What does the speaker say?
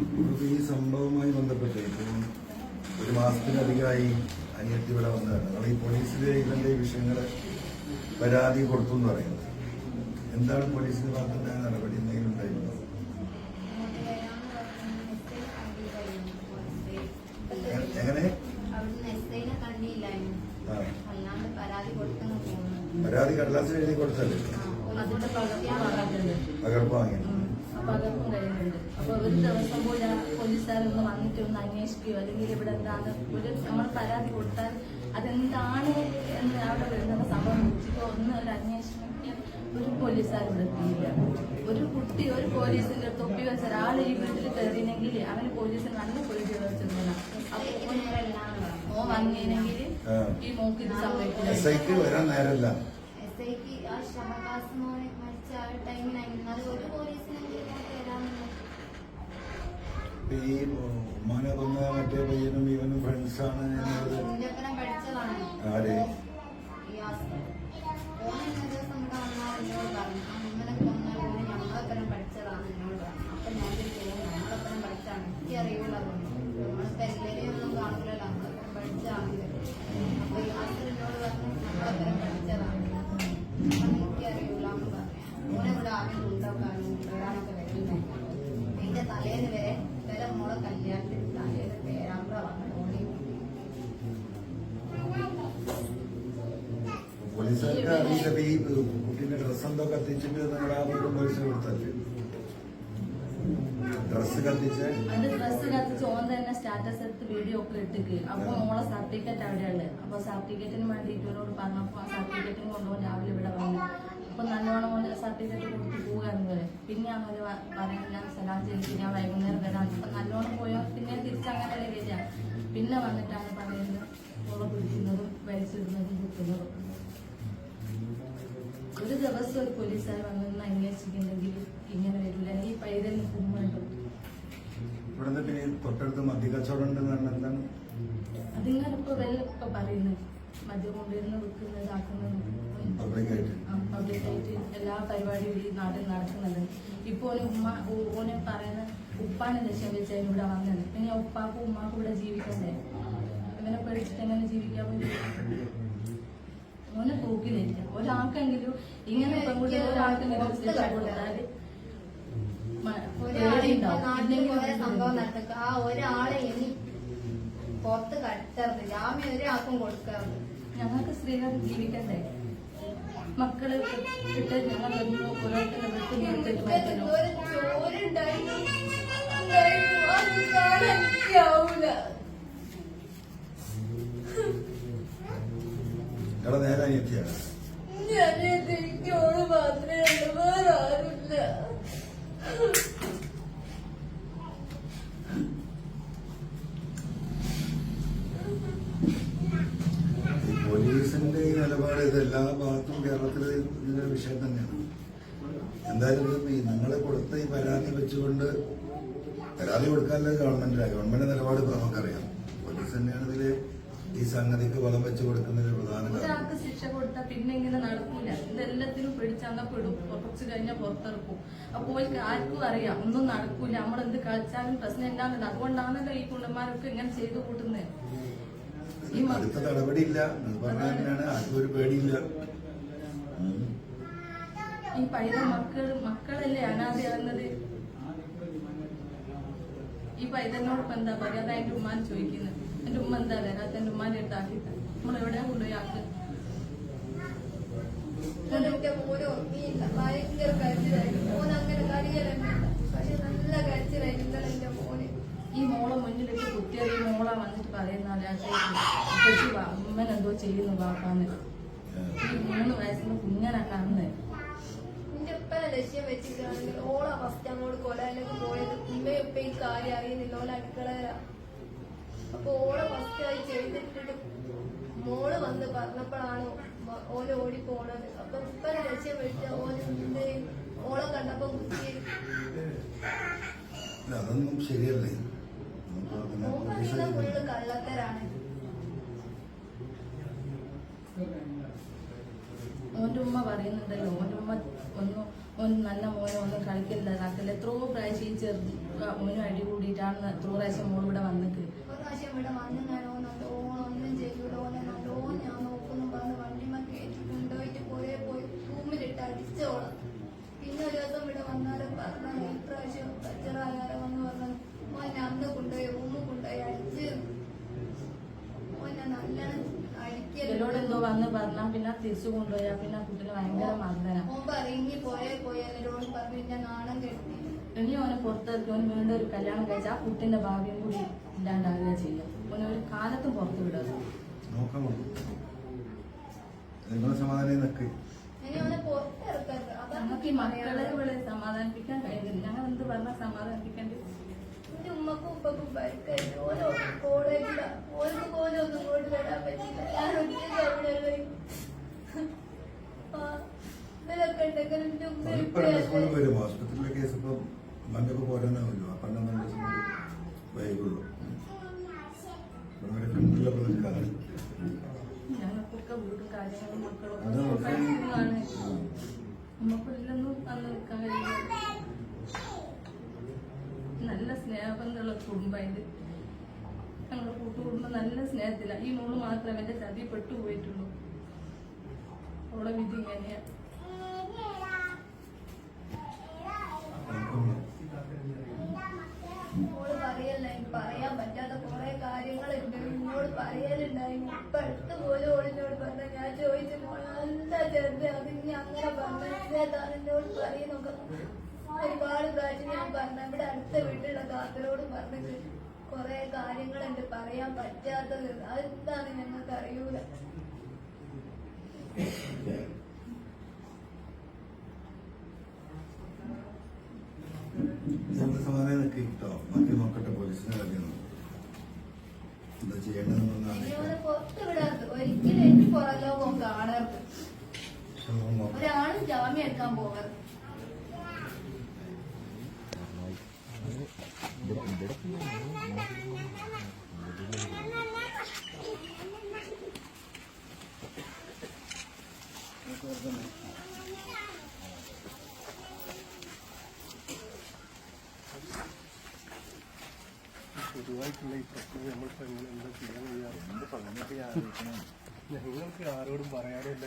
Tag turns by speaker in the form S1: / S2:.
S1: നമുക്ക് ഈ സംഭവവുമായി ബന്ധപ്പെട്ട് ഇപ്പം ഒരു മാസത്തിലധികമായി അനിയത്തി ഇവിടെ വന്നതാണ്. നമ്മൾ ഈ പോലീസിലെ ഇതിന്റെ വിഷയങ്ങൾ പരാതി കൊടുത്തു എന്ന് പറയുന്നത്. എന്താണ് പോലീസിന്റെ ഭാഗത്തുണ്ടായ നടപടി എന്തെങ്കിലും ഉണ്ടായിരുന്നോ എങ്ങനെ?
S2: പരാതി
S1: കടലാസിൽ എഴുതി കൊടുത്തല്ലേ?
S3: പകർപ്പ് വാങ്ങാറുണ്ട്
S1: പകർപ്പും
S3: കഴിയുന്നുണ്ട് അപ്പൊ ഒരു ദിവസം പോലും ആ പോലീസുകാരൊന്ന് വന്നിട്ട് ഒന്ന് അന്വേഷിക്കുകയോ അല്ലെങ്കിൽ ഇവിടെ എന്താണ് ഒരു നമ്മൾ പരാതി കൊടുത്താൽ അതെന്താണ് എന്ന് അവിടെ വരുന്ന സംഭവം ഇപ്പൊ ഒന്ന് ഒരു അന്വേഷണം ഒരു പോലീസുകാർ ഇവിടെ എത്തിയില്ല. ഒരു കുട്ടി ഒരു പോലീസിന്റെ തൊപ്പി വെച്ച ഒരാൾ ഈ വീട്ടിൽ കയറിയില്ലെങ്കിൽ അവന് പോലീസിന് നല്ല പോലീസ് വെച്ചിരുന്നില്ല അപ്പൊ ഓ വന്നില്ലെങ്കിൽ ഈ മോക്ക് ഇത്
S1: എസ്
S3: സംഭവിക്കില്ല
S1: വരാൻ നേരല്ല
S2: എസ് ഐക്ക് ആ മരിച്ച അത് ഒരു പോലീസിനെങ്കിലും
S1: ഈ ഉമ്മാനെ കൊന്ന മറ്റേ പയ്യനും ഇവനും ഫ്രണ്ട്സാണ് എന്നുള്ളത് ആര്?
S2: ഈ ആസ്- ഓൻ എന്നെ ഒരു ദിവസം ഇവിടെ വന്നാൽ എന്നോട് പറഞ്ഞു ആ ഇന്നലെ കൊന്നാൽ ഓന് ഞങ്ങളൊപ്പരം പഠിച്ചതാണ് എന്നോട് പറഞ്ഞു അപ്പൊ ഞാൻ ചോദിച്ചു ഞങ്ങളൊപ്പരം പഠിച്ചാണ് എനിക്ക് അറിയൂല നമ്മളിപ്പോ എല്ലാവരെയും ഒന്നും കാണൂലല്ലോ നമ്മളൊപ്പരം പഠിച്ചതാണ് അപ്പൊ ഈ ആസിർ എന്നോട് പറഞ്ഞു ഞങ്ങളൊപ്പരം പഠിച്ചതാണ് അപ്പൊ എനിക്ക് അറിയൂല എന്ന് പറഞ്ഞു ഓനെ ഇവിടെ ആദ്യം ഉണ്ടാക്കാനും വരാനൊക്കെ വരുന്നേ എന്റെ തലേന്ന് വരെ വരെ മോളെ കല്യാണത്തിന് തലേന്ന് പേരാമ്പ്ര വന്നു ഓടി
S1: പോലീസുകാർക്ക് അറിയില്ല ഈ കുട്ടീന്റെ ഡ്രസ് എന്തോ കത്തിച്ചിട്ട് നമ്മുടെ ആ വീടും പോലീസ് കൊടുത്തല്ലേ ഡ്രസ് കത്തിച്ച്?
S3: അത് ഡ്രസ് കത്തിച്ച് ഓൻ തന്നെ സ്റ്റാറ്റസ് എടുത്ത് വീഡിയോ ഒക്കെ ഇട്ടിക്ക്. അപ്പൊ ഓളെ സർട്ടിഫിക്കറ്റ് അവിടെയുള്ളത് അപ്പൊ സർട്ടിഫിക്കറ്റിന് വേണ്ടി ഇവരോട് പറഞ്ഞപ്പോ ആ സർട്ടിഫിക്കറ്റിന് കൊണ്ടുപോയി രാവിലെ ഇവിടെ വന്നു. അപ്പൊ നല്ലോണം സർട്ടിഫിക്കറ്റ് പിന്നെ അവർ പറയില്ല സലാം ചെയ്തിട്ട് ഞാൻ വൈകുന്നേരം വരാം അപ്പം നല്ലോണം പോയോ പിന്നെ തിരിച്ചങ്ങനെ വരിക പിന്നെ വന്നിട്ടാണ് പറയുന്നത് മോളെ പിടിക്കുന്നതും വലിച്ചിടുന്നതും കുത്തുന്നതും. ഒരു ദിവസം ഒരു പോലീസുകാർ വന്നൊന്ന് അന്വേഷിക്കുന്നെങ്കിൽ ഇങ്ങനെ വരില്ല. ഈ പൈതലിന് കുമ്മുണ്ട്
S1: ഇവിടുന്ന് പിന്നെ ഈ തൊട്ടടുത്ത് മദ്യക്കച്ചവടം ഉണ്ടെന്ന് പറഞ്ഞാൽ എന്താണ്?
S3: അതിങ്ങനെ ഇപ്പൊ വെല്ലൊക്കെ പറയുന്നത്. മദ്യം കൊണ്ടുവരുന്ന വിൽക്കുന്നത് ആക്കുന്നത്.
S1: പബ്ലിക്കായിട്ട്
S3: എല്ലാ പരിപാടിയും ഈ നാട്ടിൽ നടക്കുന്നുണ്ട്. ഇപ്പൊ ഓന് ഉമ്മ ഓനെ പറയുന്ന ഉപ്പാനെ ലക്ഷ്യം വെച്ച് ഇവിടെ വന്നത് പിന്നെ ഉപ്പാക്കും ഉമ്മാക്കും ഇവിടെ ജീവിക്കണ്ടേ? ഇവനെ പേടിച്ചിട്ട് എങ്ങനെ ജീവിക്കാൻ പറ്റും? ഓനെ നിൽക്കാം ഒരാൾക്കെങ്കിലും ഇങ്ങനെ പെൺകുട്ടികൾ ഒരാൾക്കെങ്കിലും
S2: കുറെ സംഭവം നടക്കുക ആ ഒരാളെ ഇനി പുറത്ത് കടത്തരുത്. ജാമ്യം ഒരാൾക്കും കൊടുക്കരുത്
S3: ഞങ്ങൾക്ക് സ്ത്രീകൾ ജീവിക്കണ്ടേ? മക്കൾ ഇട്ട് ഞങ്ങൾ ഒന്നും ഓരോരുത്തരുടെ വീട്ടിൽ നിർത്തിട്ട് മാറ്റണോ
S2: ഒരു ചോരുണ്ടായിരുന്നു വേറെ അത് കാണാൻ എനിക്കാവൂല.
S1: ഇവിടെ നേരെ അനിയത്തിയാണ്
S2: ഞാനിത് എനിക്ക് ഓൾ മാത്രമേ ഉള്ളൂ വേറെ ആരുമില്ല
S1: ഈ പോലീസിന്റെ ഈ നിലപാട് ഇത് എല്ലാ ഭാഗത്തും കേരളത്തിൽ ഇതിന്റെ വിഷയം തന്നെയാണ്. എന്തായാലും ഈ നിങ്ങളെ കൊടുത്ത ഈ പരാതി വെച്ചുകൊണ്ട് പരാതി കൊടുക്കാനുള്ള ഗവൺമെന്റിലാണ് ഗവൺമെന്റ് നിലപാട് ഇപ്പൊ നമുക്കറിയാം. പോലീസ് തന്നെയാണ് ഇതിൽ ഈ സംഗതിക്ക് ബലം വെച്ച് കൊടുക്കുന്നതിന് പ്രധാന
S3: ഒരാൾക്ക് ശിക്ഷ കൊടുത്താൽ പിന്നെ ഇങ്ങനെ നടക്കൂല. ഇതെല്ലാത്തിനും പിടിച്ചങ്ങപ്പെടും കുറച്ച് കഴിഞ്ഞാൽ പുറത്തിറക്കും. അപ്പോൾ ആർക്കും അറിയാം. ഒന്നും നടക്കൂല. നമ്മൾ എന്ത് കളിച്ചാലും പ്രശ്നം എന്താണെന്ന് അതുകൊണ്ടാണല്ലോ ഈ കുണ്ടന്മാരൊക്കെ ഇങ്ങനെ ചെയ്തു കൂട്ടുന്നത്
S1: അടുത്ത നടപടിയില്ല. എന്ന് പറഞ്ഞാൽ തന്നെയാണ്. ആർക്കും ഒരു പേടിയില്ല.
S3: ഈ മക്കൾ മക്കളല്ലേ അനാഥയാകുന്നത് ഈ പൈതലിനോട് ഇപ്പൊ എന്താ പറയാ? അതാ എന്റെ ഉമ്മാൻ ചോദിക്കുന്നത്. എന്റെ ഉമ്മ എന്താ അടുത്ത് ആക്കിത്ത നമ്മൾ എവിടെയാ കൊണ്ടുപോയി ആക്കുക
S2: എന്റെ മോന് ഉറങ്ങിയില്ല ഭയങ്കര കരച്ചിലായിരുന്നു മോൻ അങ്ങനെ പക്ഷെ നല്ല കരച്ചിലായിരുന്നു മോന്.
S3: ഈ മോളെ മോളെ വന്നിട്ട് അമ്മൻ എന്തോ ചെയ്യുന്നു വാപ്പാന്ന് മൂന്ന് വയസ്സിന് കുഞ്ഞനാ കാണുന്നത്
S2: എന്റെ ലക്ഷ്യം വെച്ചിട്ടാണെങ്കിൽ ഓള ഫസ്റ്റ് അങ്ങോട്ട് കൊലയിലേക്ക് പോയത് ഉമ്മയും ഉപ്പ ഈ കാര്യം അറിയുന്നില്ല ഓല അടുക്കള അപ്പൊ ഓളെ ഫസ്റ്റ് ആയി ചെയ്തിട്ടിട്ട് മോൾ വന്ന് പറഞ്ഞപ്പോഴാണ് ഓൽ ഓടി പോണത് അപ്പൊ ഉപ്പനെ ലക്ഷ്യം വെച്ച ഓന് ഓളെ കണ്ടപ്പോ കുത്തി
S1: അതൊന്നും ശരിയല്ലേ നമുക്ക് അതിനെ
S2: ഓൻ
S1: പോലീസ്
S2: പറയുന്നത് ഫുള്ള്
S3: പറയുന്നുണ്ടല്ലോ നല്ല മോനെ ഒന്നും കളിക്കില്ല ഇതാക്കില്ല എത്രയോ പ്രാവശ്യം ഈ ചെറുത് മോനും അടി കൂടിയിട്ടാണ് എത്രയോ പ്രാവശ്യം മോൾ ഇവിടെ വന്നിട്ട്
S2: പറഞ്ഞ് പിന്നെ ഒരു ദിവസം ഇവിടെ വന്നാലും പറഞ്ഞാൽ ഈ പ്രാവശ്യം കച്ചറാകാരം വന്ന് പറഞ്ഞു മോനെ അന്ന് കൊണ്ടുപോയി റൂമിൽ കൊണ്ടുപോയി അടിച്ച് മോനെ നല്ലോണം
S3: ഇവരോട് എന്തോ
S2: അടിക്കലുണ്ട്
S3: വന്ന് പറഞ്ഞാൽ പിന്നെ തിരിച്ചു കൊണ്ടുപോയാൽ പിന്നെ ആ കുട്ടീനെ ഭയങ്കര മർദ്ദന.
S2: മോൻ പറങ്ങി പോയേ പോയി എന്നോട് പറഞ്ഞു ഞാൻ നാണം കെട്ടി
S3: ഇനി അവനെ പുറത്തിറക്കി അവന് വീണ്ടും ഒരു കല്യാണം കഴിച്ച ആ കുട്ടിന്റെ ഭാഗ്യം കൂടി ഇല്ലാണ്ടാവുക ചെയ്യും. അവനെ ഒരു കാലത്തും പുറത്ത്
S2: വിടുക
S3: നമുക്ക് ഈ മക്കളെ ഇവിടെ സമാധാനിപ്പിക്കാൻ കഴിയുന്നില്ല. ഞങ്ങൾ എന്ത് പറഞ്ഞാൽ സമാധാനിപ്പിക്കേണ്ടി?
S2: എന്റെ ഉമ്മക്കും ഉപ്പക്കും പരിക്കായിട്ട് ഓരോ കോളേജിലാണ് ഓർക്ക് പോലും ഒന്നും വരാൻ പറ്റില്ല. ഞാൻ ഒറ്റയ്ക്ക് അവിടെ പോയി ആ, ഇവരൊക്കെ ഉണ്ടെങ്കിൽ എന്റെ ഉമ്മ
S1: ഇപ്പോഴത്തെ സ്കൂളിൽ
S2: ഇപ്പഴല്ലേ
S1: വരും. ആശുപത്രിയിലെ കേസ് ഇപ്പം മഞ്ഞൊക്കെ പോരാനാവില്ലോ. അപ്പം കൂടി വൈകുള്ളൂ.
S3: നല്ല സ്നേഹബന്ധമുള്ള കുടുംബമായത് ഞങ്ങളുടെ കൂട്ടുകുടുംബം നല്ല സ്നേഹത്തിലാണ് ഈ മോൾ മാത്രമേ എന്റെ ചതി പെട്ടുപോയിട്ടുള്ളൂ. അവളെ വിധി ഇങ്ങനെയാ
S1: നമുക്കൊന്ന്
S2: ഓൾ പറയല്ല എനിക്ക് പറയാൻ പറ്റാത്ത കുറെ കാര്യങ്ങളുണ്ട് എന്നോട് പറയലുണ്ടായിരുന്നു ഇപ്പൊ അടുത്ത് പോലും ഓളിനോട് പറഞ്ഞ ഞാൻ ചോദിച്ചു മോളെ എന്താ ചെറുത് അത് ഇനി അങ്ങനെ എന്നോട് പറയുന്നൊക്കെ ഒരുപാട് പ്രാവശ്യം ഞാൻ പറഞ്ഞ ഇവിടെ അടുത്ത വീട്ടിലുള്ള കാക്കരോട് പറഞ്ഞിട്ട് കുറെ കാര്യങ്ങളുണ്ട് പറയാൻ പറ്റാത്തത്. അതെന്താണ് ഞങ്ങൾക്ക് അറിയൂല.
S1: സമാധാനം നിൽക്ക് കേട്ടോ? നോക്കട്ടെ പോലീസിനെ അറിയുന്നു എന്താ
S2: ഒരിക്കലും എനിക്ക് പുറലോകം കാണരുത്. ഒരാളും ജാമ്യം എടുക്കാൻ പോകുന്നത്
S4: പൊതുവായിട്ടുള്ള ഈ പ്രശ്നം നമ്മളിപ്പോ എങ്ങനെ എന്താ ചെയ്യാൻ കഴിയാറ് ഞങ്ങൾക്ക് ആരോടും പറയാനില്ല